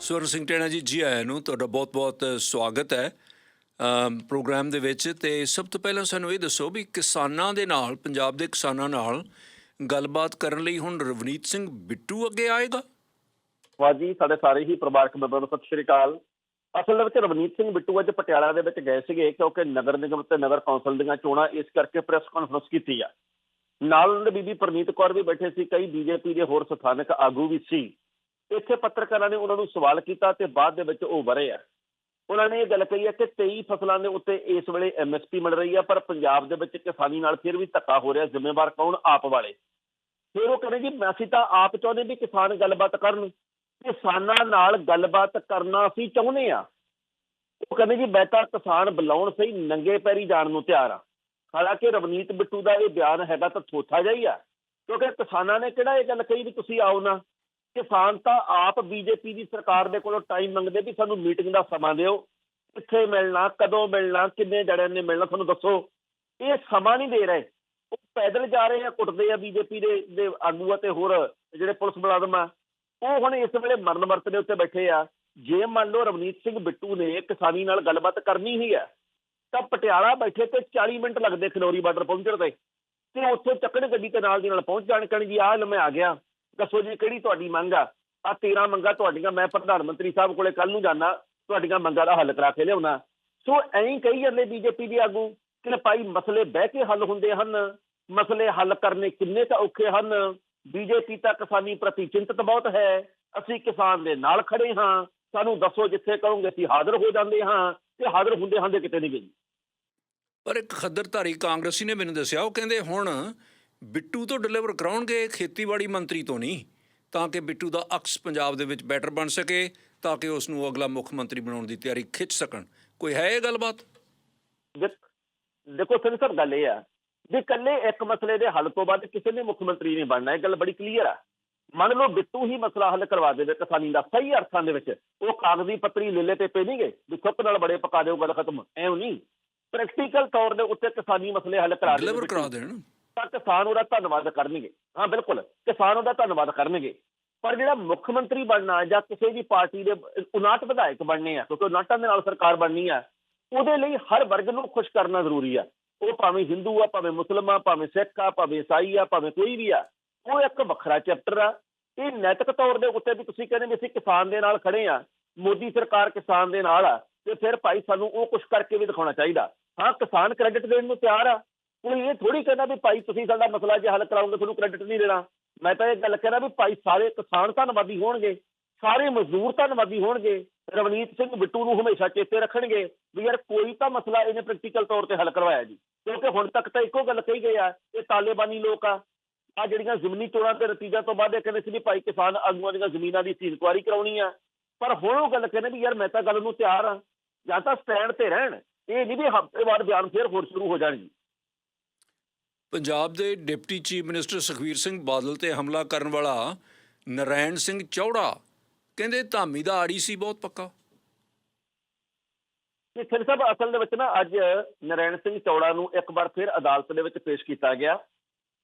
ਸਵਰਨ ਸਿੰਘ ਟੈਣਾ ਜੀ ਜੀ ਆਇਆਂ ਨੂੰ ਤੁਹਾਡਾ ਬਹੁਤ-ਬਹੁਤ ਸਵਾਗਤ ਹੈ। ਪ੍ਰੋਗਰਾਮ ਦੇ ਵਿੱਚ ਤੇ ਸਭ ਤੋਂ ਪਹਿਲਾਂ ਸਾਨੂੰ ਇਹ ਦੱਸੋ ਵੀ ਕਿਸਾਨਾਂ ਦੇ ਨਾਲ, ਪੰਜਾਬ ਦੇ ਕਿਸਾਨਾਂ ਨਾਲ ਗੱਲਬਾਤ ਕਰਨ ਲਈ ਹੁਣ ਰਵਨੀਤ ਸਿੰਘ ਬਿੱਟੂ ਅੱਗੇ ਆਏਗਾ। ਵਾਜੀ ਸਾਡੇ ਸਾਰੇ ਹੀ ਪਰਿਵਾਰਕ ਮੈਂਬਰਾਂ ਨੂੰ ਸਤਿ ਸ਼੍ਰੀ ਅਕਾਲ। ਅਸਲ ਦੇ ਵਿੱਚ ਰਵਨੀਤ ਸਿੰਘ ਬਿੱਟੂ ਅੱਜ ਪਟਿਆਲਾ ਦੇ ਵਿੱਚ ਗਏ ਸੀਗੇ ਕਿਉਂਕਿ ਨਗਰ ਨਿਗਮ ਤੇ ਨਗਰ ਕੌਂਸਲ ਦੀਆਂ ਚੋਣਾਂ ਇਸ ਕਰਕੇ ਪ੍ਰੈਸ ਕਾਨਫਰੰਸ ਕੀਤੀ ਆ। ਨਾਲ ਉਹਨਾਂ ਬੀਬੀ ਪਰਨੀਤ ਕੌਰ ਵੀ ਬੈਠੇ ਸੀ, ਕਈ ਬੀਜੇਪੀ ਦੇ ਹੋਰ ਸਥਾਨਕ ਆਗੂ ਵੀ ਸੀ। ਇੱਥੇ ਪੱਤਰਕਾਰਾਂ ਨੇ ਉਹਨਾਂ ਨੂੰ ਸਵਾਲ ਕੀਤਾ ਤੇ ਬਾਅਦ ਦੇ ਵਿੱਚ ਉਹ ਵਰੇ ਆ। ਉਹਨਾਂ ਨੇ ਇਹ ਗੱਲ ਕਹੀ ਹੈ ਕਿ 23 ਫਸਲਾਂ ਦੇ ਉੱਤੇ ਇਸ ਵੇਲੇ ਐਮਐਸਪੀ ਮਿਲ ਰਹੀ ਹੈ ਪਰ ਪੰਜਾਬ ਦੇ ਵਿੱਚ ਕਿਸਾਨੀ ਨਾਲ ਫਿਰ ਵੀ ਧੱਕਾ ਹੋ ਰਿਹਾ, ਜ਼ਿੰਮੇਵਾਰ ਕੌਣ? ਆਪ ਵਾਲੇ। ਫਿਰ ਉਹ ਕਹਿੰਦੇ ਜੀ ਅਸੀਂ ਤਾਂ ਆਪ ਚਾਹੁੰਦੇ ਵੀ ਕਿਸਾਨ ਗੱਲਬਾਤ ਕਰਨ। ਕਿਸਾਨਾਂ ਨਾਲ ਗੱਲਬਾਤ ਕਰਨਾ ਅਸੀਂ ਚਾਹੁੰਦੇ ਆ। ਉਹ ਕਹਿੰਦੇ ਜੀ, ਮੈਂ ਤਾਂ ਕਿਸਾਨ ਬੁਲਾਉਣ ਸਹੀ ਨੰਗੇ ਪੈਰੀ ਜਾਣ ਨੂੰ ਤਿਆਰ ਆ। ਹਾਲਾਂਕਿ ਰਵਨੀਤ ਬਿੱਟੂ ਦਾ ਇਹ ਬਿਆਨ ਹੈਗਾ ਤਾਂ ਥੋਥਾ ਜਿਹਾ ਹੀ ਆ। ਕਿਉਂਕਿ ਕਿਸਾਨਾਂ ਨੇ ਕਿਹੜਾ ਇਹ ਗੱਲ ਕਹੀ ਵੀ ਤੁਸੀਂ ਆਓ ਨਾ। ਕਿਸਾਨ ਤਾਂ ਆਪ ਬੀਜੇਪੀ ਦੀ ਸਰਕਾਰ ਦੇ ਕੋਲੋਂ ਟਾਈਮ ਮੰਗਦੇ ਵੀ ਸਾਨੂੰ ਮੀਟਿੰਗ ਦਾ ਸਮਾਂ ਦਿਓ, ਕਿੱਥੇ ਮਿਲਣਾ, ਕਦੋਂ ਮਿਲਣਾ, ਕਿੰਨੇ ਜਣਿਆਂ ਨੇ ਮਿਲਣਾ, ਤੁਹਾਨੂੰ ਦੱਸੋ। ਇਹ ਸਮਾਂ ਨਹੀਂ ਦੇ ਰਹੇ। ਉਹ ਪੈਦਲ ਜਾ ਰਹੇ ਆ, ਕੁੱਟਦੇ ਆ ਬੀਜੇਪੀ ਦੇ ਦੇ ਆਗੂ ਅਤੇ ਹੋਰ ਜਿਹੜੇ ਪੁਲਿਸ ਮੁਲਾਜ਼ਮ ਆ। ਉਹ ਹੁਣ ਇਸ ਵੇਲੇ ਮਰਨ ਵਰਤ ਦੇ ਉੱਤੇ ਬੈਠੇ ਆ। ਜੇ ਮੰਨ ਲਓ ਰਵਨੀਤ ਸਿੰਘ ਬਿੱਟੂ ਨੇ ਕਿਸਾਨੀ ਨਾਲ ਗੱਲਬਾਤ ਕਰਨੀ ਹੀ ਹੈ ਤਾਂ ਪਟਿਆਲਾ ਬੈਠੇ ਤੇ 40 ਮਿੰਟ ਲੱਗਦੇ ਖਨੌਰੀ ਬਾਰਡਰ ਪਹੁੰਚਣ ਤੇ। ਤੇ ਉੱਥੋਂ ਚੱਕਣ ਗੱਡੀ ਤੇ ਨਾਲ ਦੀ ਨਾਲ ਪਹੁੰਚ ਜਾਣ ਕਣ ਜੀ ਆਹ ਲੈ ਆ ਗਿਆ। ਦੱਸੋ ਜੀ, ਕਿਹੜੀ ਤੁਹਾਡੀ ਮੰਗ ਆ? ਆ 13 ਮੰਗਾਂ ਤੁਹਾਡੀਆਂ, ਮੈਂ ਪ੍ਰਧਾਨ ਮੰਤਰੀ ਸਾਹਿਬ ਕੋਲੇ ਕੱਲ ਨੂੰ ਜਾਣਾ ਤੁਹਾਡੀਆਂ ਮੰਗਾਂ ਦਾ ਹੱਲ ਕਰਾ ਕੇ ਲਿਆਉਣਾ। ਸੋ ਐਂ ਕਹੀ ਜਾਂਦੇ ਬੀਜੇਪੀ ਦੇ ਆਗੂ ਕਿ ਭਾਈ ਮਸਲੇ ਬਹਿ ਕੇ ਹੱਲ ਹੁੰਦੇ ਹਨ, ਮਸਲੇ ਹੱਲ ਕਰਨੇ ਕਿੰਨੇ ਤਾਂ ਔਖੇ ਹਨ? ਬੀਜੇਪੀ ਤਾਂ ਕਿਸਾਨੀ ਪ੍ਰਤੀ ਚਿੰਤਤ ਬਹੁਤ ਹੈ, ਅਸੀਂ ਕਿਸਾਨ ਦੇ ਨਾਲ ਖੜੇ ਹਾਂ, ਸਾਨੂੰ ਦੱਸੋ ਜਿੱਥੇ ਕਹੋਗੇ ਅਸੀਂ ਹਾਜ਼ਰ ਹੋ ਜਾਂਦੇ ਹਾਂ ਤੇ ਹਾਜ਼ਰ ਹੁੰਦੇ ਹਾਂ ਦੇ ਕਿਤੇ ਨਹੀਂ ਗਏ। ਪਰ ਇੱਕ ਖੱਦਰਧਾਰੀ ਕਾਂਗਰਸੀ ਨੇ ਮੈਨੂੰ ਦੱਸਿਆ, ਉਹ ਕਹਿੰਦੇ ਹੁਣ ਬਿੱਟੂ ਤੋਂ ਡਿਲੀਵਰ ਕਰਾਉਣਗੇ ਖੇਤੀਬਾੜੀ ਮੰਤਰੀ ਤੋਂ ਨਹੀਂ। ਤਾਂ ਕਿ ਬਿੱਟੂ ਦਾ ਅਕਸ ਪੰਜਾਬ ਦੇ ਵਿੱਚ ਬੈਟਰ ਬਣ ਸਕੇ ਤਾਂ ਕਿ ਉਸ ਨੂੰ ਅਗਲਾ ਮੁੱਖ ਮੰਤਰੀ ਬਣਾਉਣ ਦੀ ਤਿਆਰੀ ਖਿੱਚ ਸਕਣ। ਕੋਈ ਹੈ ਇਹ ਗੱਲਬਾਤ? ਦੇਖ- ਸਿੰਘ ਸਾਹਿਬ ਗੱਲ ਇਹ ਆ ਵੀ ਇਕੱਲੇ ਇੱਕ ਮਸਲੇ ਦੇ ਹੱਲ ਤੋਂ ਬਾਅਦ ਕਿਸੇ ਨੇ ਮੁੱਖ ਮੰਤਰੀ ਨਹੀਂ ਬਣਨਾ। ਇਹ ਗੱਲ ਬੜੀ ਕਲੀਅਰ ਆ। ਮੰਨ ਲਓ ਬਿੱਟੂ ਹੀ ਮਸਲਾ ਹੱਲ ਕਰਵਾ ਦੇਵੇ ਕਿਸਾਨੀ ਦਾ ਸਹੀ ਅਰਥਾਂ ਦੇ ਵਿੱਚ। ਉਹ ਕਾਗਜ਼ੀ ਪੱਤਰੀ ਲੇਲੇ ਤੇ ਪੇ ਨਹੀਂਗੇ ਵੀ ਥੁੱਕ ਨਾਲ ਬੜੇ ਪਕਾ ਦਿਓ ਗੱਲ ਖਤਮ। ਐਉਂ ਨਹੀਂ। ਪ੍ਰੈਕਟੀਕਲ ਤੌਰ ਦੇ ਉੱਤੇ ਕਿਸਾਨੀ ਮਸਲੇ ਹੱਲ ਕਰਾ ਡਿਲੀਵਰ ਕਰਾ ਦੇਣ। ਤਾਂ ਕਿਸਾਨ ਉਹਦਾ ਧੰਨਵਾਦ ਕਰਨਗੇ। ਹਾਂ, ਬਿਲਕੁਲ, ਕਿਸਾਨ ਉਹਦਾ ਧੰਨਵਾਦ ਕਰਨਗੇ। ਪਰ ਜਿਹੜਾ ਮੁੱਖ ਮੰਤਰੀ ਬਣਨਾ ਜਾਂ ਕਿਸੇ ਵੀ ਪਾਰਟੀ ਦੇ 59 ਵਿਧਾਇਕ ਬਣਨੇ ਆ, ਕਿਉਂਕਿ 59 ਦੇ ਨਾਲ ਸਰਕਾਰ ਬਣਨੀ ਆ, ਉਹਦੇ ਲਈ ਹਰ ਵਰਗ ਨੂੰ ਖੁਸ਼ ਕਰਨਾ ਜ਼ਰੂਰੀ ਆ। ਉਹ ਭਾਵੇਂ ਹਿੰਦੂ ਆ, ਭਾਵੇਂ ਮੁਸਲਮਾਨ ਆ, ਭਾਵੇਂ ਸਿੱਖ ਆ, ਭਾਵੇਂ ਈਸਾਈ ਆ, ਭਾਵੇਂ ਕੋਈ ਵੀ ਆ, ਉਹ ਇੱਕ ਵੱਖਰਾ ਚੈਪਟਰ ਆ। ਇਹ ਨੈਤਿਕ ਤੌਰ ਦੇ ਉੱਤੇ ਵੀ ਤੁਸੀਂ ਕਹਿੰਦੇ ਵੀ ਅਸੀਂ ਕਿਸਾਨ ਦੇ ਨਾਲ ਖੜੇ ਆ, ਮੋਦੀ ਸਰਕਾਰ ਕਿਸਾਨ ਦੇ ਨਾਲ ਆ, ਤੇ ਫਿਰ ਭਾਈ ਸਾਨੂੰ ਉਹ ਕੁਝ ਕਰਕੇ ਵੀ ਦਿਖਾਉਣਾ ਚਾਹੀਦਾ। ਹਾਂ, ਕਿਸਾਨ ਕ੍ਰੈਡਿਟ ਦੇਣ ਨੂੰ ਤਿਆਰ ਆ ਕੋਈ ਇਹ ਥੋੜੀ ਕਹਿੰਦਾ ਵੀ ਭਾਈ ਤੁਸੀਂ ਸਾਡਾ ਮਸਲਾ ਜੇ ਹੱਲ ਕਰਾਉਂਗੇ ਤੁਹਾਨੂੰ ਕ੍ਰੈਡਿਟ ਨਹੀਂ ਦੇਣਾ। ਮੈਂ ਤਾਂ ਇਹ ਗੱਲ ਕਹਿਣਾ ਵੀ ਭਾਈ ਸਾਰੇ ਕਿਸਾਨ ਧੰਨਵਾਦੀ ਹੋਣਗੇ, ਸਾਰੇ ਮਜ਼ਦੂਰ ਧੰਨਵਾਦੀ ਹੋਣਗੇ, ਰਵਨੀਤ ਸਿੰਘ ਬਿੱਟੂ ਨੂੰ ਹਮੇਸ਼ਾ ਚੇਤੇ ਰੱਖਣਗੇ ਵੀ ਯਾਰ ਕੋਈ ਤਾਂ ਮਸਲਾ ਇਹਨੇ ਪ੍ਰੈਕਟੀਕਲ ਤੌਰ ਤੇ ਹੱਲ ਕਰਵਾਇਆ ਜੀ। ਕਿਉਂਕਿ ਹੁਣ ਤੱਕ ਤਾਂ ਇੱਕੋ ਗੱਲ ਕਹੀ ਗਈ ਆ, ਇਹ ਤਾਲਿਬਾਨੀ ਲੋਕ ਆ। ਆ ਜਿਹੜੀਆਂ ਜ਼ਮੀਨੀ ਚੋਣਾਂ ਦੇ ਨਤੀਜਾ ਤੋਂ ਬਾਅਦ ਇਹ ਕਹਿੰਦੇ ਸੀ ਵੀ ਭਾਈ ਕਿਸਾਨ ਆਗੂਆਂ ਦੀਆਂ ਜ਼ਮੀਨਾਂ ਦੀ ਸੀ ਇਨਕੁਆਰੀ ਕਰਾਉਣੀ ਆ। ਪਰ ਹੁਣ ਉਹ ਗੱਲ ਕਹਿੰਦੇ ਵੀ ਯਾਰ ਮੈਂ ਤਾਂ ਗੱਲ ਨੂੰ ਤਿਆਰ ਆ, ਜਾਂ ਤਾਂ ਸਟੈਂਡ ਤੇ ਰਹਿਣ। ਇਹ ਨਹੀਂ ਵੀ ਹਫ਼ਤੇ ਬਾਅਦ ਬਿਆਨ ਫੇਰ ਹੋਰ ਸ਼ੁਰੂ ਹੋ ਜਾਣ ਜੀ। ਪੰਜਾਬ ਦੇ deputy chief minister Sukhbir Singh Badal ਤੇ ਹਮਲਾ ਕਰਨ ਵਾਲਾ ਨਰੈਣ ਸਿੰਘ ਚੌੜਾ ਕਹਿੰਦੇ ਧਾਮੀ ਦਾ ਆੜੀ ਸੀ, ਬਹੁਤ ਪੱਕਾ। ਕਿ ਸਿੰਘ ਸਾਹਿਬ ਅਸਲ ਦੇ ਵਿੱਚ ਨਾ ਅੱਜ ਨਰੈਣ ਸਿੰਘ ਚੌੜਾ ਨੂੰ ਇੱਕ ਵਾਰ ਫਿਰ ਅਦਾਲਤ ਦੇ ਵਿੱਚ ਪੇਸ਼ ਕੀਤਾ ਗਿਆ।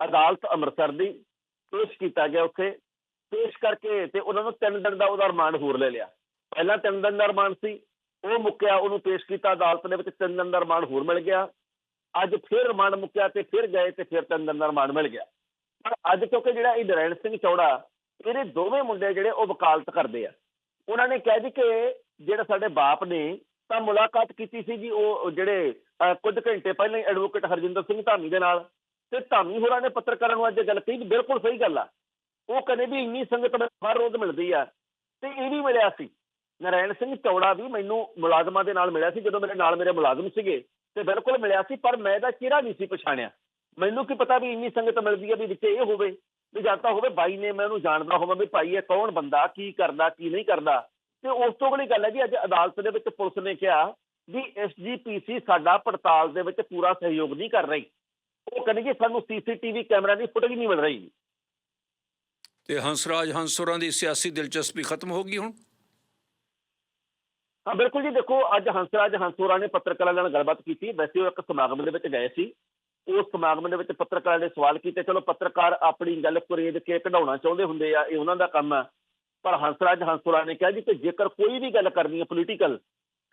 ਅਦਾਲਤ ਅੰਮ੍ਰਿਤਸਰ ਦੀ ਪੇਸ਼ ਕੀਤਾ ਗਿਆ ਉੱਥੇ। ਪੇਸ਼ ਕਰਕੇ ਤੇ ਉਹਨਾਂ ਨੂੰ ਤਿੰਨ ਦਿਨ ਦਾ ਉਹਦਾ ਰਿਮਾਂਡ ਹੋਰ ਲੈ ਲਿਆ। ਪਹਿਲਾਂ ਤਿੰਨ ਦਿਨ ਦਾ ਰਿਮਾਂਡ ਸੀ, ਉਹ ਮੁੱਕਿਆ, ਉਹਨੂੰ ਪੇਸ਼ ਕੀਤਾ। ਅਦਾਲਤ ਦੇ ਵਿੱਚ ਤਿੰਨ ਦਿਨ ਦਾ ਰਿਮਾਂਡ ਹੋਰ ਮਿਲ ਗਿਆ। ਅੱਜ ਫਿਰ ਰਿਮਾਂਡ ਮੁੱਕਿਆ ਤੇ ਫਿਰ ਗਏ ਤੇ ਫਿਰ ਤਿੰਨ ਦਾ ਰਿਮਾਂਡ ਮਿਲ ਗਿਆ। ਪਰ ਅੱਜ ਕਿਉਂਕਿ ਜਿਹੜਾ ਇਹ ਨਰੈਣ ਸਿੰਘ ਚੌੜਾ ਇਹਦੇ ਦੋਵੇਂ ਮੁੰਡੇ ਜਿਹੜੇ ਉਹ ਵਕਾਲਤ ਕਰਦੇ ਆ। ਉਹਨਾਂ ਨੇ ਕਿਹਾ ਜੀ ਕਿ ਜਿਹੜਾ ਸਾਡੇ ਬਾਪ ਨੇ ਤਾਂ ਮੁਲਾਕਾਤ ਕੀਤੀ ਸੀ ਜੀ ਉਹ ਜਿਹੜੇ ਅਹ, ਕੁਝ ਘੰਟੇ ਪਹਿਲਾਂ ਹੀ ਐਡਵੋਕੇਟ ਹਰਜਿੰਦਰ ਸਿੰਘ ਧਾਮੀ ਦੇ ਨਾਲ। ਤੇ ਧਾਮੀ ਹੋਰਾਂ ਨੇ ਪੱਤਰਕਾਰਾਂ ਨੂੰ ਅੱਜ ਗੱਲ ਕਹੀ ਵੀ ਬਿਲਕੁਲ ਸਹੀ ਗੱਲ ਆ। ਉਹ ਕਹਿੰਦੇ ਵੀ ਇੰਨੀ ਸੰਗਤ ਮੈਨੂੰ ਹਰ ਰੋਜ਼ ਮਿਲਦੀ ਆ। ਤੇ ਇਹ ਵੀ ਮਿਲਿਆ ਸੀ। ਨਰੈਣ ਸਿੰਘ ਚੌੜਾ ਵੀ ਮੈਨੂੰ ਮੁਲਾਜ਼ਮਾਂ ਦੇ ਨਾਲ ਮਿਲਿਆ ਸੀ ਜਦੋਂ ਮੇਰੇ ਨਾਲ ਮੇਰੇ ਮੁਲਾਜ਼ਮ ਸੀਗੇ। ਤੇ ਬਿਲਕੁਲ ਮਿਲਿਆ ਸੀ, ਪਰ ਮੈਂ ਇਹਦਾ ਚਿਹਰਾ ਨਹੀਂ ਸੀ ਪਛਾਣਿਆ। ਮੈਨੂੰ ਕੀ ਪਤਾ ਵੀ ਇੰਨੀ ਸੰਗਤ ਮਿਲਦੀ ਹੈ ਵੀ ਵਿੱਚ ਇਹ ਹੋਵੇ, ਵੀ ਜਾਂ ਹੋਵੇ ਬਾਈ ਨੇ ਮੈਂ ਉਹਨੂੰ ਜਾਣਦਾ ਹੋਵਾਂ ਵੀ ਭਾਈ ਇਹ ਕੌਣ ਬੰਦਾ, ਕੀ ਕਰਦਾ, ਕੀ ਨਹੀਂ ਕਰਦਾ। ਤੇ ਉਸ ਤੋਂ ਅਗਲੀ ਗੱਲ ਹੈ ਜੀ, ਅੱਜ ਅਦਾਲਤ ਦੇ ਵਿੱਚ ਪੁਲਿਸ ਨੇ ਕਿਹਾ ਵੀ ਐਸਜੀਪੀਸੀ ਸਾਡਾ ਪੜਤਾਲ ਦੇ ਵਿੱਚ ਪੂਰਾ ਸਹਿਯੋਗ ਨਹੀਂ ਕਰ ਰਹੀ। ਉਹ ਕਹਿੰਦੇ ਕਿ ਸਾਨੂੰ ਸੀਸੀਟੀਵੀ ਕੈਮਰਾ ਦੀ ਫੁਟੇਜ ਨਹੀਂ ਮਿਲ ਰਹੀ। ਤੇ ਹੰਸਰਾਜ ਹੰਸੋਰਾਂ ਦੀ ਸਿਆਸੀ ਦਿਲਚਸਪੀ ਖਤਮ ਹੋ ਗਈ ਹੁਣ? ਹਾਂ, ਬਿਲਕੁਲ ਜੀ। ਦੇਖੋ, ਅੱਜ ਹੰਸਰਾਜ ਹੰਸੋਰਾ ਨੇ ਪੱਤਰਕਾਰਾਂ ਨਾਲ ਗੱਲਬਾਤ ਕੀਤੀ। ਵੈਸੇ ਉਹ ਇੱਕ ਸਮਾਗਮ ਦੇ ਵਿੱਚ ਗਏ ਸੀ। ਉਸ ਸਮਾਗਮ ਦੇ ਵਿੱਚ ਪੱਤਰਕਾਰਾਂ ਨੇ ਸਵਾਲ ਕੀਤੇ। ਚਲੋ, ਪੱਤਰਕਾਰ ਆਪਣੀ ਗੱਲ ਕੁਰੇਦ ਕੇ ਕਢਾਉਣਾ ਚਾਹੁੰਦੇ ਹੁੰਦੇ ਆ, ਇਹ ਉਹਨਾਂ ਦਾ ਕੰਮ ਆ। ਪਰ ਹੰਸਰਾਜ ਹੰਸੋਰਾ ਨੇ ਕਿਹਾ ਜੀ ਕਿ ਜੇਕਰ ਕੋਈ ਵੀ ਗੱਲ ਕਰਨੀ ਹੈ ਪੋਲੀਟੀਕਲ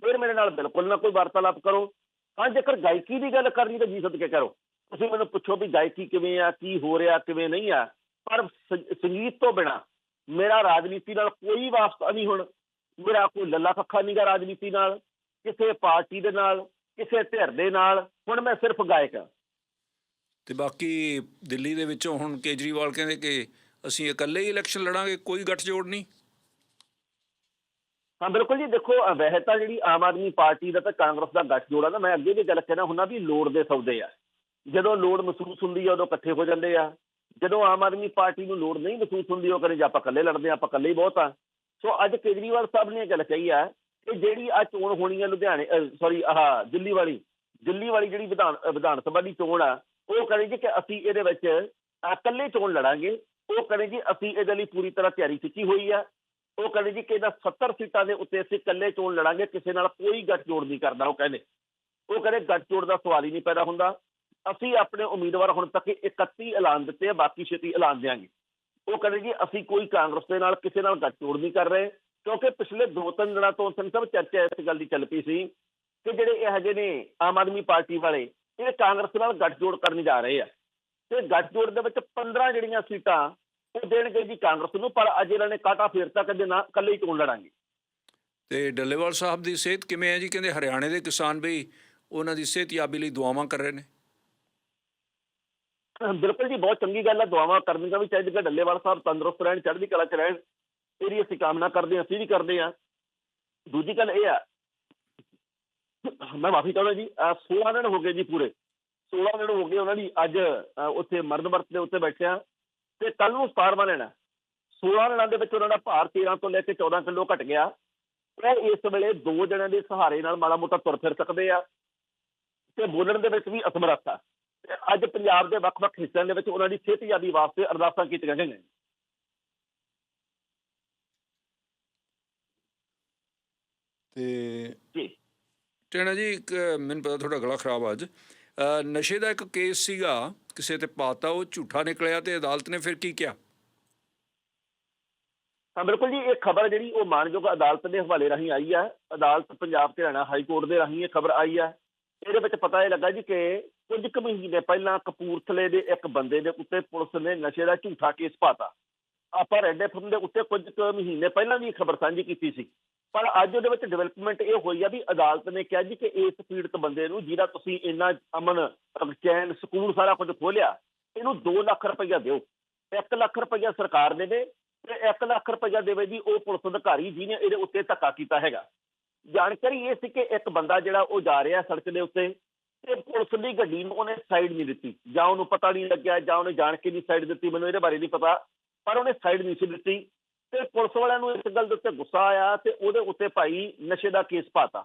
ਫਿਰ ਮੇਰੇ ਨਾਲ ਬਿਲਕੁਲ ਨਾ ਕੋਈ ਵਾਰਤਾਲਾਪ ਕਰੋ। ਹਾਂ, ਜੇਕਰ ਗਾਇਕੀ ਦੀ ਗੱਲ ਕਰਨੀ ਤਾਂ ਜੀ ਸਦਕੇ ਕਰੋ। ਤੁਸੀਂ ਮੈਨੂੰ ਪੁੱਛੋ ਵੀ ਗਾਇਕੀ ਕਿਵੇਂ ਆ, ਕੀ ਹੋ ਰਿਹਾ, ਕਿਵੇਂ ਨਹੀਂ ਆ। ਪਰ ਸੰਗੀਤ ਤੋਂ ਬਿਨਾ ਮੇਰਾ ਰਾਜਨੀਤੀ ਨਾਲ ਕੋਈ ਵਾਸਤਾ ਨਹੀਂ ਹੁਣ। ਮੇਰਾ ਕੋਈ ਲੱਲਾ ਪੱਖਾ ਨਹੀਂਗਾ ਰਾਜਨੀਤੀ ਨਾਲ ਕਿਸੇ ਪਾਰਟੀ ਦੇ ਨਾਲ ਕਿਸੇ ਧਿਰ ਦੇ ਨਾਲ ਹੁਣ ਮੈਂ ਸਿਰਫ ਗਾਇਕ ਹਾਂ। ਤੇ ਬਾਕੀ ਦਿੱਲੀ ਦੇ ਵਿੱਚੋਂ ਹੁਣ ਕੇਜਰੀਵਾਲ ਕਹਿੰਦੇ ਕਿ ਅਸੀਂ ਇਕੱਲੇ ਹੀ ਇਲੈਕਸ਼ਨ ਲੜਾਂਗੇ ਕੋਈ ਗੱਠਜੋੜ ਨਹੀਂ। ਹਾਂ ਬਿਲਕੁਲ ਜੀ ਦੇਖੋ ਵੈਸੇ ਤਾਂ ਜਿਹੜੀ ਆਮ ਆਦਮੀ ਪਾਰਟੀ ਦਾ ਤੇ ਕਾਂਗਰਸ ਦਾ ਗੱਠਜੋੜ ਆ ਨਾ ਮੈਂ ਅੱਗੇ ਵੀ ਗੱਲ ਕਹਿਣਾ ਹੁੰਦਾ ਵੀ ਲੋੜ ਦੇ ਸੌਦੇ ਆ। ਜਦੋਂ ਲੋੜ ਮਹਿਸੂਸ ਹੁੰਦੀ ਆ ਉਦੋਂ ਇਕੱਠੇ ਹੋ ਜਾਂਦੇ ਆ। ਜਦੋਂ ਆਮ ਆਦਮੀ ਪਾਰਟੀ ਨੂੰ ਲੋੜ ਨਹੀਂ ਮਹਿਸੂਸ ਹੁੰਦੀ ਉਹ ਕਹਿੰਦੇ ਜੀ ਆਪਾਂ ਇਕੱਲੇ ਲੜਦੇ ਆ ਆਪਾਂ ਇਕੱਲੇ ਹੀ ਬਹੁਤ ਆ। ਸੋ ਅੱਜ ਕੇਜਰੀਵਾਲ ਸਾਹਿਬ ਨੇ ਇਹ ਗੱਲ ਕਹੀ ਆ ਕਿ ਜਿਹੜੀ ਆ ਚੋਣ ਹੋਣੀ ਆ ਲੁਧਿਆਣੇ ਸੌਰੀ ਆਹ ਦਿੱਲੀ ਵਾਲੀ ਦਿੱਲੀ ਵਾਲੀ ਜਿਹੜੀ ਵਿਧਾਨ ਵਿਧਾਨ ਸਭਾ ਦੀ ਚੋਣ ਆ, ਉਹ ਕਹਿੰਦੇ ਜੀ ਕਿ ਅਸੀਂ ਇਹਦੇ ਵਿੱਚ ਇਕੱਲੇ ਚੋਣ ਲੜਾਂਗੇ, ਉਹ ਕਹਿੰਦੇ ਜੀ ਅਸੀਂ ਇਹਦੇ ਲਈ ਪੂਰੀ ਤਰ੍ਹਾਂ ਤਿਆਰੀ ਕੀਤੀ ਹੋਈ ਆ, ਉਹ ਕਹਿੰਦੇ ਜੀ ਕਿ ਇਹਦਾ 70 ਸੀਟਾਂ ਦੇ ਉੱਤੇ ਅਸੀਂ ਇਕੱਲੇ ਚੋਣ ਲੜਾਂਗੇ, ਕਿਸੇ ਨਾਲ ਕੋਈ ਗੱਠਜੋੜ ਨਹੀਂ ਕਰਨਾ ਉਹ ਕਹਿੰਦੇ। ਉਹ ਕਹਿੰਦੇ ਗੱਠਜੋੜ ਦਾ ਸਵਾਲ ਹੀ ਨਹੀਂ ਪੈਦਾ ਹੁੰਦਾ, ਅਸੀਂ ਆਪਣੇ ਉਮੀਦਵਾਰ ਹੁਣ ਤੱਕ 31 ਐਲਾਨ ਦਿੱਤੇ ਆ, ਬਾਕੀ ਛੇਤੀ ਐਲਾਨ ਦੇਾਂਗੇ ਉਹ ਕਹਿੰਦੇ ਜੀ, ਅਸੀਂ ਕੋਈ ਕਾਂਗਰਸ ਦੇ ਨਾਲ ਕਿਸੇ ਨਾਲ ਗੱਠਜੋੜ ਨਹੀਂ ਕਰ ਰਹੇ, ਕਿਉਂਕਿ ਪਿਛਲੇ ਦੋ ਤਿੰਨ ਦਿਨਾਂ ਤੋਂ ਸਿੰਘ ਸਾਹਿਬ ਚਰਚਾ ਇਸ ਗੱਲ ਦੀ ਚੱਲ ਪਈ ਸੀ ਕਿ ਜਿਹੜੇ ਇਹ ਹਜੇ ਨੇ ਆਮ ਆਦਮੀ ਪਾਰਟੀ ਵਾਲੇ, ਇਹ ਕਾਂਗਰਸ ਨਾਲ ਗੱਠਜੋੜ ਕਰਨ ਜਾ ਰਹੇ ਆ। ਤੇ ਗੱਠਜੋੜ ਦੇ ਵਿੱਚ 15 ਜਿਹੜੀਆਂ ਸੀਟਾਂ, ਉਹ ਦੇਣਗੇ ਜੀ ਕਾਂਗਰਸ ਨੂੰ, ਪਰ ਅੱਜ ਇਹਨਾਂ ਨੇ ਕਾਟਾ ਫੇਰਤਾ ਕਹਿੰਦੇ ਨਾ, ਇਕੱਲੇ ਹੀ ਚੋਣ ਲੜਾਂਗੇ। ਤੇ ਡੱਲੇਵਾਲ ਸਾਹਿਬ ਦੀ ਸਿਹਤ ਕਿਵੇਂ ਹੈ ਜੀ? ਕਹਿੰਦੇ ਹਰਿਆਣੇ ਦੇ ਕਿਸਾਨ ਵੀ ਉਹਨਾਂ ਦੀ ਸਿਹਤਯਾਬੀ ਲਈ ਦੁਆਵਾਂ ਕਰ ਰਹੇ ਨੇ। ਬਿਲਕੁਲ ਜੀ, ਬਹੁਤ ਚੰਗੀ ਗੱਲ ਹੈ ਦੁਆਵਾਂ ਕਰਨੀਆਂ ਵੀ ਚਾਹੀਦੀਆਂ ਡੱਲੇਵਾਲ ਸਾਹਿਬ ਤੰਦਰੁਸਤ ਰਹਿਣ, ਚੜ੍ਹਦੀ ਕਲਾ ਚ ਰਹਿਣ, ਇਹਦੀ ਅਸੀਂ ਕਾਮਨਾ ਕਰਦੇ ਹਾਂ, ਅਸੀਂ ਵੀ ਕਰਦੇ ਹਾਂ। ਦੂਜੀ ਗੱਲ ਇਹ ਆ, ਮੈਂ ਮਾਫੀ ਚਾਹੁੰਦਾ ਜੀ, ਅਹ 16 ਦਿਨ ਹੋ ਗਏ ਜੀ ਪੂਰੇ 16 ਦਿਨ ਹੋ ਗਏ ਉਹਨਾਂ ਦੀ ਅੱਜ ਉੱਥੇ ਮਰਨ ਵਰਤ ਦੇ ਉੱਤੇ ਬੈਠਿਆ ਤੇ ਕੱਲ ਨੂੰ 17ਵਾਂ ਦਿਨ ਹੈ। 16 ਦਿਨਾਂ ਦੇ ਵਿੱਚ ਉਹਨਾਂ ਦਾ ਭਾਰ 13 ਤੋਂ ਲੈ ਕੇ 14 ਕਿਲੋ ਘਟ ਗਿਆ। ਉਹ ਇਸ ਵੇਲੇ ਦੋ ਜਣਿਆਂ ਦੇ ਸਹਾਰੇ ਨਾਲ ਮਾੜਾ ਮੋਟਾ ਤੁਰ ਫਿਰ ਸਕਦੇ ਆ, ਤੇ ਬੋਲਣ ਦੇ ਵਿੱਚ ਵੀ ਅਸਮਰੱਥ ਆ। ਅੱਜ ਪੰਜਾਬ ਦੇ ਵੱਖ-ਵੱਖ ਹਿੱਸਿਆਂ ਦੇ ਵਿੱਚ ਉਹਨਾਂ ਦੀ ਸਿਹਤਯਾਬੀ ਵਾਸਤੇ ਅਰਦਾਸਾਂ ਕੀਤੀਆਂ ਗਈਆਂ। ਤੇ ਜੀ। ਟੈਣਾ ਜੀ ਇੱਕ ਮੈਨੂੰ ਪਤਾ ਤੁਹਾਡਾ ਗਲਾ ਖਰਾਬ ਆ ਅੱਜ। ਅ, ਨਸ਼ੇ ਦਾ ਇੱਕ ਕੇਸ ਸੀਗਾ ਕਿਸੇ ਤੇ ਪਾਤਾ ਉਹ ਝੂਠਾ ਨਿਕਲਿਆ ਤੇ ਅਦਾਲਤ ਨੇ ਫਿਰ ਕੀ ਕਿਹਾ? ਹਾਂ ਬਿਲਕੁਲ ਜੀ ਇਹ ਖਬਰ ਜਿਹੜੀ ਉਹ ਮਾਨਯੋਗ ਅਦਾਲਤ ਦੇ ਹਵਾਲੇ ਰਾਹੀਂ ਆਈ ਹੈ ਅਦਾਲਤ ਪੰਜਾਬ ਤੇ ਹਰਿਆਣਾ ਹਾਈ ਕੋਰਟ ਦੇ ਰਾਹੀਂ ਇਹ ਖਬਰ ਆਈ ਹੈ ਇਹਦੇ ਵਿੱਚ ਪਤਾ ਇਹ ਲੱਗਾ ਜੀ ਕਿ ਕੁਝ ਕੁ ਮਹੀਨੇ ਪਹਿਲਾਂ ਕਪੂਰਥਲੇ ਦੇ ਇੱਕ ਬੰਦੇ ਦੇ ਉੱਤੇ ਪੁਲਿਸ ਨੇ ਨਸ਼ੇ ਦਾ ਝੂਠਾ ਕੇਸ ਪਾਤਾ। ਆਪਾਂ ਰੈੱਡ ਐਫਐਮ ਦੇ ਉੱਤੇ ਕੁਝ ਕੁ ਮਹੀਨੇ ਪਹਿਲਾਂ ਵੀ ਖਬਰ ਸਾਂਝੀ ਕੀਤੀ ਸੀ। ਪਰ ਅੱਜ ਉਹਦੇ ਵਿੱਚ ਡਿਵੈਲਪਮੈਂਟ ਇਹ ਹੋਈ ਆ ਵੀ ਅਦਾਲਤ ਨੇ ਕਿਹਾ ਜੀ ਕਿ ਇਸ ਪੀੜਤ ਬੰਦੇ ਨੂੰ ਜਿਹੜਾ ਤੁਸੀਂ ਇੰਨਾ ਅਮਨ, ਚੈਨ, ਸਕੂਨ ਸਾਰਾ ਕੁਝ ਖੋਲਿਆ, ਇਹਨੂੰ 2 ਲੱਖ ਰੁਪਈਆ ਦਿਓ। 1 ਲੱਖ ਰੁਪਈਆ ਸਰਕਾਰ ਦੇ ਤੇ 1 ਲੱਖ ਰੁਪਈਆ ਦੇਵੇ ਜੀ ਉਹ ਪੁਲਿਸ ਅਧਿਕਾਰੀ ਜਿਹਨੇ ਇਹਦੇ ਉੱਤੇ ਧੱਕਾ ਕੀਤਾ ਹੈਗਾ। ਜਾਣਕਾਰੀ ਇਹ ਸੀ ਕਿ ਇੱਕ ਬੰਦਾ ਜਿਹੜਾ ਉਹ ਜਾ ਰਿਹਾ ਸੜਕ ਦੇ ਉੱਤੇ ਤੇ ਪੁਲਿਸ ਦੀ ਗੱਡੀ ਨੂੰ ਉਹਨੇ ਸਾਈਡ ਨਹੀਂ ਦਿੱਤੀ। ਜਾਂ ਉਹਨੂੰ ਪਤਾ ਨਹੀਂ ਲੱਗਿਆ, ਜਾਂ ਉਹਨੇ ਜਾਣ ਕੇ ਨਹੀਂ ਸਾਈਡ ਦਿੱਤੀ, ਮੈਨੂੰ ਇਹਦੇ ਬਾਰੇ ਨਹੀਂ ਪਤਾ, ਪਰ ਉਹਨੇ ਸਾਈਡ ਨਹੀਂ ਸੀ ਦਿੱਤੀ। ਤੇ ਪੁਲਿਸ ਵਾਲਿਆਂ ਨੂੰ ਇਸ ਗੱਲ ਦੇ ਉੱਤੇ ਗੁੱਸਾ ਆਇਆ ਤੇ ਉਹਦੇ ਉੱਤੇ ਭਾਈ ਨਸ਼ੇ ਦਾ ਕੇਸ ਪਾਤਾ।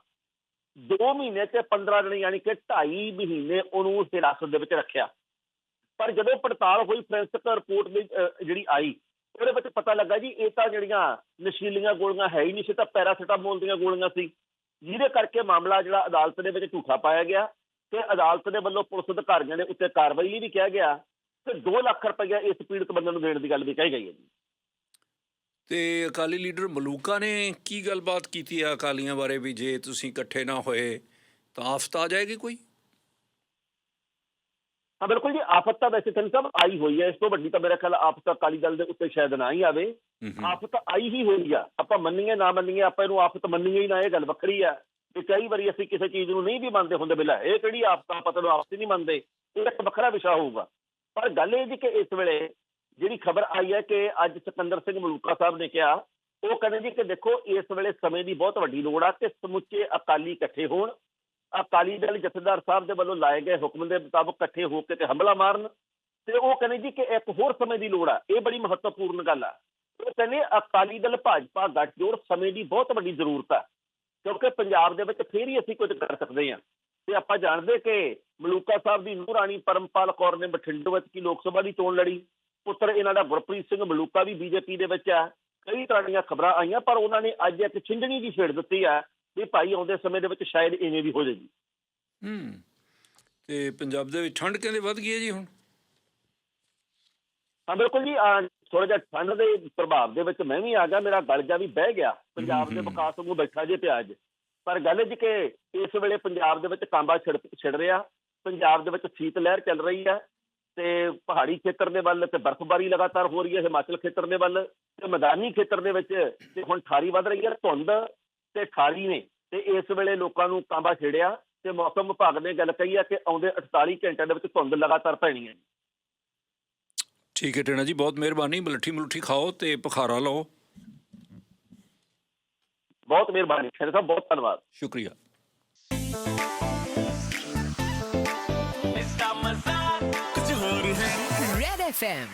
2 ਮਹੀਨੇ ਤੇ 15 ਦਿਨ ਯਾਨੀ ਕਿ 2.5 ਮਹੀਨੇ ਉਹਨੂੰ ਹਿਰਾਸਤ ਦੇ ਵਿੱਚ ਰੱਖਿਆ। ਪਰ ਜਦੋਂ ਪੜਤਾਲ ਹੋਈ ਫੋਰੈਂਸਿਕ ਰਿਪੋਰਟ ਦੀ ਜਿਹੜੀ ਆਈ, ਉਹਦੇ ਵਿੱਚ ਪਤਾ ਲੱਗਾ ਜੀ, ਇਹ ਤਾਂ ਜਿਹੜੀਆਂ ਨਸ਼ੀਲੀਆਂ ਗੋਲੀਆਂ ਹੈ ਹੀ ਨਹੀਂ ਸੀ ਤਾਂ ਪੈਰਾਸੀਟਾਮੋਲ ਦੀਆਂ ਗੋਲੀਆਂ ਸੀ। ਜਿਹਦੇ ਕਰਕੇ ਮਾਮਲਾ ਜਿਹੜਾ ਅਦਾਲਤ ਦੇ ਵਿੱਚ ਝੂਠਾ ਪਾਇਆ ਗਿਆ। ਤੇ ਅਦਾਲਤ ਦੇ ਵੱਲੋਂ ਪੁਲਿਸ ਅਧਿਕਾਰੀਆਂ ਦੇ ਉੱਤੇ ਕਾਰਵਾਈ ਲਈ ਵੀ ਕਿਹਾ ਗਿਆ ਤੇ 2 ਲੱਖ ਰੁਪਏ ਇਸ ਪੀੜਤ ਬੰਦੇ ਨੂੰ ਦੇਣ ਦੀ ਗੱਲ ਵੀ ਕਹੀ ਗਈ ਹੈ ਜੀ। ਤੇ ਅਕਾਲੀ ਲੀਡਰ ਮਲੂਕਾ ਨੇ ਕੀ ਗੱਲਬਾਤ ਕੀਤੀ ਆ ਅਕਾਲੀਆਂ ਬਾਰੇ ਵੀ? ਜੇ ਤੁਸੀਂ ਇਕੱਠੇ ਨਾ ਹੋਏ ਤਾਂ ਆਫਤ ਆ ਜਾਏਗੀ ਕੋਈ? ਹਾਂ ਬਿਲਕੁਲ ਜੀ ਆਫਤ ਤਾਂ ਵੈਸੇ ਤਾਂ ਸਭ ਆਈ ਹੋਈ ਹੈ। ਇਸ ਤੋਂ ਵੱਡੀ ਤਾਂ ਮੇਰਾ ਖਿਆਲ ਆਫਤ ਅਕਾਲੀ ਦਲ ਦੇ ਉੱਤੇ ਸ਼ਾਇਦ ਨਾ ਹੀ ਆਵੇ। ਹੂੰ ਹੂੰ। ਆਫਤ ਆਈ ਹੀ ਹੋਈ ਆ। ਆਪਾਂ ਮੰਨੀਏ ਨਾ ਮੰਨੀਏ ਆਪਾਂ ਇਹਨੂੰ ਆਫਤ ਮੰਨੀਏ ਹੀ ਨਾ ਇਹ ਗੱਲ ਵੱਖਰੀ ਆ। ਕਿ ਕਈ ਵਾਰੀ ਅਸੀਂ ਕਿਸੇ ਚੀਜ਼ ਨੂੰ ਨਹੀਂ ਵੀ ਮੰਨਦੇ ਹੁੰਦੇ ਬਿਲਾ, ਇਹ ਕਿਹੜੀ ਆਫਤ ਆ ਨੂੰ ਆਪਸੀ ਨਹੀਂ ਮੰਨਦੇ, ਇਹ ਇੱਕ ਵੱਖਰਾ ਵਿਸ਼ਾ ਹੋਊਗਾ। ਪਰ ਗੱਲ ਇਹ ਜੀ ਕਿ ਇਸ ਵੇਲੇ ਜਿਹੜੀ ਖਬਰ ਆਈ ਹੈ ਕਿ ਅੱਜ ਸਿਕੰਦਰ ਸਿੰਘ ਮਲੂਕਾ ਸਾਹਿਬ ਨੇ ਕਿਹਾ, ਉਹ ਕਹਿੰਦੇ ਜੀ ਕਿ ਦੇਖੋ, ਇਸ ਵੇਲੇ ਸਮੇਂ ਦੀ ਬਹੁਤ ਵੱਡੀ ਲੋੜ ਆ ਕਿ ਸਮੁੱਚੇ ਅਕਾਲੀ ਇਕੱਠੇ ਹੋਣ, ਅਕਾਲੀ ਦਲ ਜਥੇਦਾਰ ਸਾਹਿਬ ਦੇ ਵੱਲੋਂ ਲਾਏ ਗਏ ਹੁਕਮ ਦੇ ਮੁਤਾਬਕ ਇਕੱਠੇ ਹੋ ਕੇ ਤੇ ਹਮਲਾ ਮਾਰਨ, ਤੇ ਉਹ ਕਹਿੰਦੇ ਜੀ ਕਿ ਇੱਕ ਹੋਰ ਸਮੇਂ ਦੀ ਲੋੜ ਆ, ਇਹ ਬੜੀ ਮਹੱਤਵਪੂਰਨ ਗੱਲ ਆ। ਉਹ ਕਹਿੰਦੇ ਅਕਾਲੀ ਦਲ ਭਾਜਪਾ ਗੱਠਜੋੜ ਸਮੇਂ ਦੀ ਬਹੁਤ ਵੱਡੀ ਜ਼ਰੂਰਤ ਆ। ਕਿਉਂਕਿ ਪੰਜਾਬ ਦੇ ਵਿੱਚ ਫੇਰ ਹੀ ਅਸੀਂ ਕੁਝ ਕਰ ਸਕਦੇ ਹਾਂ। ਤੇ ਆਪਾਂ ਜਾਣਦੇ ਕਿ ਮਲੂਕਾ ਸਾਹਿਬ ਦੀ ਨੂੰਹ ਰਾਣੀ ਪਰਮਪਾਲ ਕੌਰ ਨੇ ਬਠਿੰਡੇ ਵਿੱਚ ਕੀ ਲੋਕ ਸਭਾ ਦੀ ਚੋਣ ਲੜੀ। ਪੁੱਤਰ ਇਹਨਾਂ ਦਾ ਗੁਰਪ੍ਰੀਤ ਸਿੰਘ ਮਲੂਕਾ ਵੀ ਬੀਜੇਪੀ ਦੇ ਵਿੱਚ ਆ। ਕਈ ਤਰ੍ਹਾਂ ਦੀਆਂ ਖਬਰਾਂ ਆਈਆਂ, ਪਰ ਉਹਨਾਂ ਨੇ ਅੱਜ ਇੱਕ ਛਿੰਝਣੀ ਦੀ ਛੇੜ ਦਿੱਤੀ ਆ ਵੀ ਭਾਈ ਆਉਂਦੇ ਸਮੇਂ ਦੇ ਵਿੱਚ ਸ਼ਾਇਦ ਇਵੇਂ ਵੀ ਹੋ ਜਾਏਗੀ। ਹੂੰ। ਤੇ ਪੰਜਾਬ ਦੇ ਵਿੱਚ ਠੰਡ ਕਹਿੰਦੇ ਵੱਧ ਗਈ ਹੈ ਜੀ ਹੁਣ? ਹਾਂ ਬਿਲਕੁਲ ਜੀ ਥੋੜਾ ਜਿਹਾ ਠੰਡ ਦੇ ਪ੍ਰਭਾਵ ਦੇ ਵਿੱਚ ਮੈਂ ਵੀ ਆ ਗਿਆ ਮੇਰਾ ਗਲ ਜਾ ਵੀ ਬਹਿ ਗਿਆ। ਪੰਜਾਬ ਦੇ। ਵਿਕਾਸ ਨੂੰ ਬੈਠਾ ਜੇ ਪਿਆ ਅੱਜ। ਪਰ ਗੱਲ ਇਹ ਜੀ ਕਿ ਇਸ ਵੇਲੇ ਪੰਜਾਬ ਦੇ ਵਿੱਚ ਕਾਂਬਾ ਛਿੜ ਛਿੜ ਰਿਹਾ। ਪੰਜਾਬ ਦੇ ਵਿੱਚ ਸੀਤ ਲਹਿਰ ਚੱਲ ਰਹੀ ਹੈ ਤੇ ਪਹਾੜੀ ਖੇਤਰ ਦੇ ਵੱਲ ਤੇ ਬਰਫ਼ਬਾਰੀ ਲਗਾਤਾਰ ਹੋ ਰਹੀ ਹੈ ਹਿਮਾਚਲ ਖੇਤਰ ਦੇ ਵੱਲ ਤੇ ਮੈਦਾਨੀ ਖੇਤਰ ਦੇ ਵਿੱਚ ਤੇ ਹੁਣ ਠਾਰੀ ਵੱਧ ਰਹੀ ਹੈ ਧੁੰਦ ਤੇ ਠਾਰੀ ਨੇ ਤੇ ਇਸ ਵੇਲੇ ਲੋਕਾਂ ਨੂੰ ਕਾਂਬਾ ਛੇੜਿਆ ਤੇ ਮੌਸਮ ਵਿਭਾਗ ਨੇ ਗੱਲ ਕਹੀ ਹੈ ਕਿ ਆਉਂਦੇ 48 ਘੰਟਿਆਂ ਦੇ ਵਿੱਚ ਧੁੰਦ ਲਗਾਤਾਰ ਪੈਣੀ ਹੈ। ਠੀਕ ਹੈ ਟੇਣਾ ਜੀ ਬਹੁਤ ਮਿਹਰਬਾਨੀ ਮਲੱਠੀ ਮਲੁੱਠੀ ਖਾਓ ਤੇ ਪਖਾਰਾ ਲਓ। ਬਹੁਤ ਮਿਹਰਬਾਨੀ ਸ਼ੇਰ ਸਾਹਿਬ ਬਹੁਤ ਧੰਨਵਾਦ। ਸ਼ੁਕਰੀਆ। Red FM.